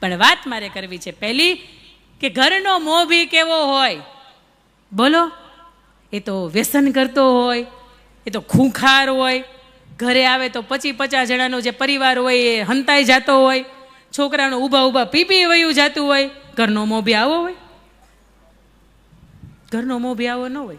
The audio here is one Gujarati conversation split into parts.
પણ વાત મારે કરવી છે પહેલી કે ઘરનો મોભી કેવો હોય? બોલો. એ તો વ્યસન કરતો હોય, એ તો ખૂંખાર હોય. ઘરે આવે તો પચી પચાસ જણાનો જે પરિવાર હોય એ હંતાઈ જતો હોય. છોકરાનો ઊભા ઊભા પીપી વયું જતું હોય. ઘરનો મોભી આવો હોય? ઘરનો મોભી આવો ન હોય?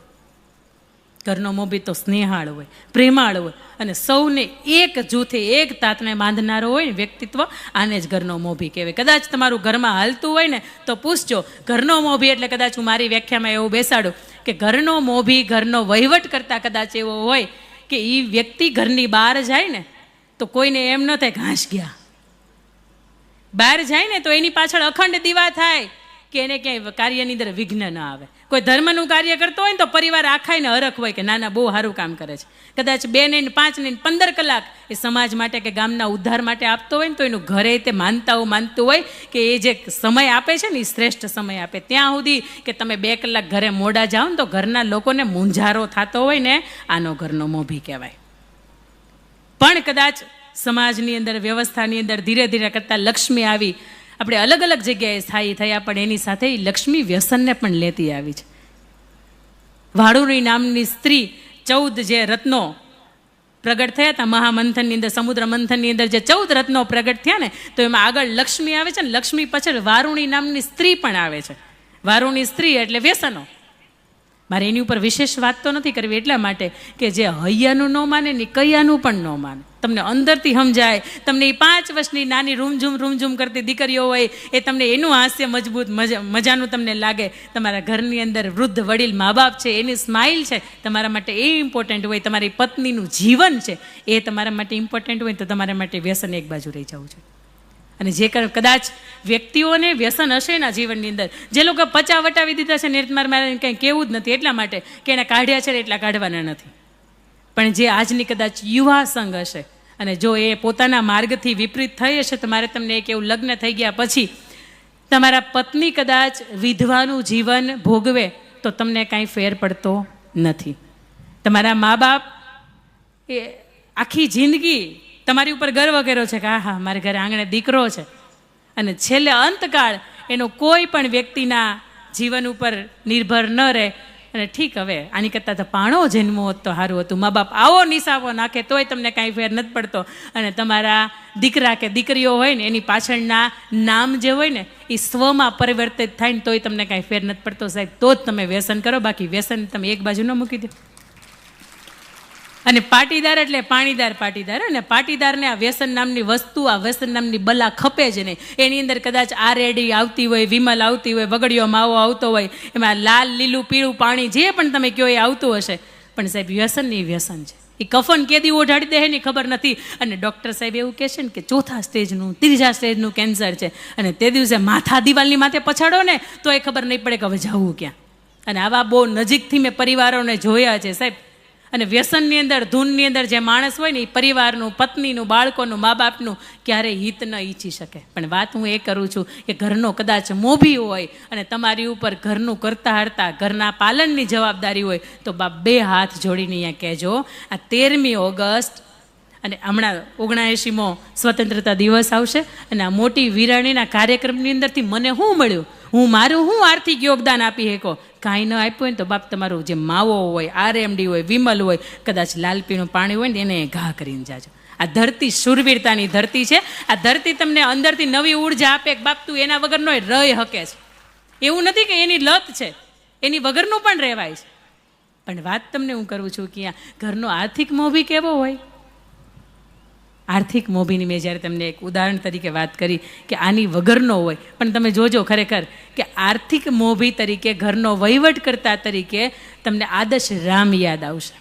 ઘરનો મોભી તો સ્નેહાળ હોય, પ્રેમાળ હોય. અને સૌને એક જૂથે એક તાતને બાંધનારો હોય વ્યક્તિત્વ, આને જ ઘરનો મોભી કહેવાય. કદાચ તમારું ઘરમાં હાલતું હોય ને, તો પૂછજો, ઘરનો મોભી એટલે કદાચ હું મારી વ્યાખ્યામાં એવું બેસાડું કે ઘરનો મોભી ઘરનો વહીવટ કરતાં કદાચ એવો હોય કે એ વ્યક્તિ ઘરની બહાર જાય ને, તો કોઈને એમ ન થાય ઘાસ ગયા. બહાર જાય ને, તો એની પાછળ અખંડ દીવા થાય. કે એને ક્યાંય કાર્યની અંદર વિઘ્ન ન આવે. કોઈ ધર્મનું કાર્ય કરતો હોય ને તો પરિવાર આખાઈને હરખ હોય કે નાના બહુ સારું કામ કરે છે. કદાચ બે ને પાંચ ને પંદર કલાક એ સમાજ માટે કે ગામના ઉદ્ધાર માટે આપતો હોય ને તો એનું ઘરે તે માનતાઓ માનતું હોય કે એ જે સમય આપે છે ને એ શ્રેષ્ઠ સમય આપે. ત્યાં સુધી કે તમે બે કલાક ઘરે મોડા જાઓ ને તો ઘરના લોકોને મૂંઝારો થતો હોય ને આનો ઘરનો મોભી કહેવાય. પણ કદાચ સમાજની અંદર, વ્યવસ્થાની અંદર ધીરે ધીરે કરતાં લક્ષ્મી આવી આપણે અલગ અલગ જગ્યાએ સ્થાયી થયા, પણ એની સાથે લક્ષ્મી વ્યસનને પણ લેતી આવી છે. વાળુની નામની સ્ત્રી ચૌદ જે રત્નો પ્રગટ થયા હતા, મહામંથનની અંદર, સમુદ્ર મંથનની અંદર જે ચૌદ રત્નો પ્રગટ થયા ને, તો એમાં આગળ લક્ષ્મી આવે છે ને, લક્ષ્મી પાછળ વારુણી નામની સ્ત્રી પણ આવે છે. વારુણી સ્ત્રી એટલે વ્યસનો. મારે એની ઉપર વિશેષ વાત તો નથી કરવી એટલા માટે કે જે હૈયાનું ન માને ને કૈયાનું પણ ન માને. તમને અંદરથી સમજાય, તમને એ પાંચ વર્ષની નાની રૂમઝૂમ રૂમઝૂમ કરતી દીકરીઓ હોય, એ તમને એનું હાસ્ય મજબૂત મજા, મજાનું તમને લાગે. તમારા ઘરની અંદર વૃદ્ધ વડીલ મા બાપ છે, એની સ્માઇલ છે, તમારા માટે એ ઇમ્પોર્ટન્ટ હોય, તમારી પત્નીનું જીવન છે, એ તમારા માટે ઇમ્પોર્ટન્ટ હોય તો તમારા માટે વ્યસન એક બાજુ રહી જવું છે અને જે કદાચ વ્યક્તિઓને વ્યસન હશે એના જીવનની અંદર. જે લોકો પચા વટાવી દીધા છે ને મારે કંઈ કેવું જ નથી. એટલા માટે કે એને કાઢ્યા છે એટલા કાઢવાના નથી. પણ જે આજની કદાચ યુવા સંઘ હશે અને જો એ પોતાના માર્ગથી વિપરીત થઈ હશે, તો મારે તમને એક એવું લગ્ન થઈ ગયા પછી તમારા પત્ની કદાચ વિધવાનું જીવન ભોગવે, તો તમને કાંઈ ફેર પડતો નથી. તમારા મા બાપ એ આખી જિંદગી તમારી ઉપર ગર્વ કર્યો છે કે આ, હા, મારે ઘરે આંગણે દીકરો છે. અને છેલ્લે અંતકાળ એનો કોઈ પણ વ્યક્તિના જીવન ઉપર નિર્ભર ન રહે. અને ઠીક હવે, આની કરતાં તો પાણો જન્મો હોત તો સારું હતું. મા બાપ આવો નિશાવો નાખે તોય તમને કાંઈ ફેર નથી પડતો. અને તમારા દીકરા કે દીકરીઓ હોય ને, એની પાછળના નામ જે હોય ને, એ સ્વમાં પરિવર્તિત થાય ને તોય તમને કાંઈ ફેર નથી પડતો સાહેબ. તો જ તમે વ્યસન કરો, બાકી વ્યસન તમે એક બાજુ ન મૂકી દો. અને પાટીદાર એટલે પાણીદાર પાટીદાર. અને પાટીદારને આ વ્યસન નામની વસ્તુ, આ વ્યસન નામની બલા ખપે જ નહીં. એની અંદર કદાચ આરેડી આવતી હોય, વિમલ આવતી હોય, વગડીયો માવો આવતો હોય, એમાં લાલ, લીલું, પીળું પાણી જે પણ તમે કહો એ આવતું હશે. પણ સાહેબ, વ્યસન એ વ્યસન છે. એ કફન કેદી ઓઢાડી દે એની ખબર નથી. અને ડૉક્ટર સાહેબ એવું કહે છે ને કે ચોથા સ્ટેજનું, ત્રીજા સ્ટેજનું કેન્સર છે. અને તે દિવસે માથા દિવાલની માથે પછાડો ને, તો એ ખબર નહીં પડે કે હવે જવું ક્યાં. અને આવા બહુ નજીકથી મેં પરિવારોને જોયા છે સાહેબ. અને વ્યસનની અંદર, ધૂનની અંદર જે માણસ હોય ને, એ પરિવારનું, પત્નીનું, બાળકોનું મા બાપનું ક્યારેય હિત ન ઈચ્છી શકે. પણ વાત હું એ કરું છું કે ઘરનો કદાચ મોભી હોય અને તમારી ઉપર ઘરનું કરતા હરતા, ઘરના પાલનની જવાબદારી હોય, તો બાપ બે હાથ જોડીને અહીંયા કહેજો. આ તેરમી ઓગસ્ટ અને હમણાં ઓગણએંશીમો સ્વતંત્રતા દિવસ આવશે અને આ મોટી વિરાણીના કાર્યક્રમની અંદરથી મને શું મળ્યું? હું મારું હું આર્થિક યોગદાન આપી શકો? કાંઈ ન આપ્યું હોય ને તો બાપ તમારું જે માવો હોય, આરએમડી હોય, વિમલ હોય, કદાચ લાલપીનું પાણી હોય ને એને ઘા કરીને જાજો. આ ધરતી શૂરવીરતાની ધરતી છે. આ ધરતી તમને અંદરથી નવી ઊર્જા આપે બાપ તું એના વગરનો રહી શકે છે. એવું નથી કે એની લત છે. એની વગરનું પણ રહેવાય છે. પણ વાત તમને હું કરું છું કે આ ઘરનો આર્થિક મોભી કેવો હોય? આર્થિક મોભીની મેં જ્યારે તમને એક ઉદાહરણ તરીકે વાત કરી કે આની વગરનો હોય, પણ તમે જોજો ખરેખર કે આર્થિક મોભી તરીકે ઘરનો વહીવટ કરતા તરીકે તમને આદર્શ રામ યાદ આવશે.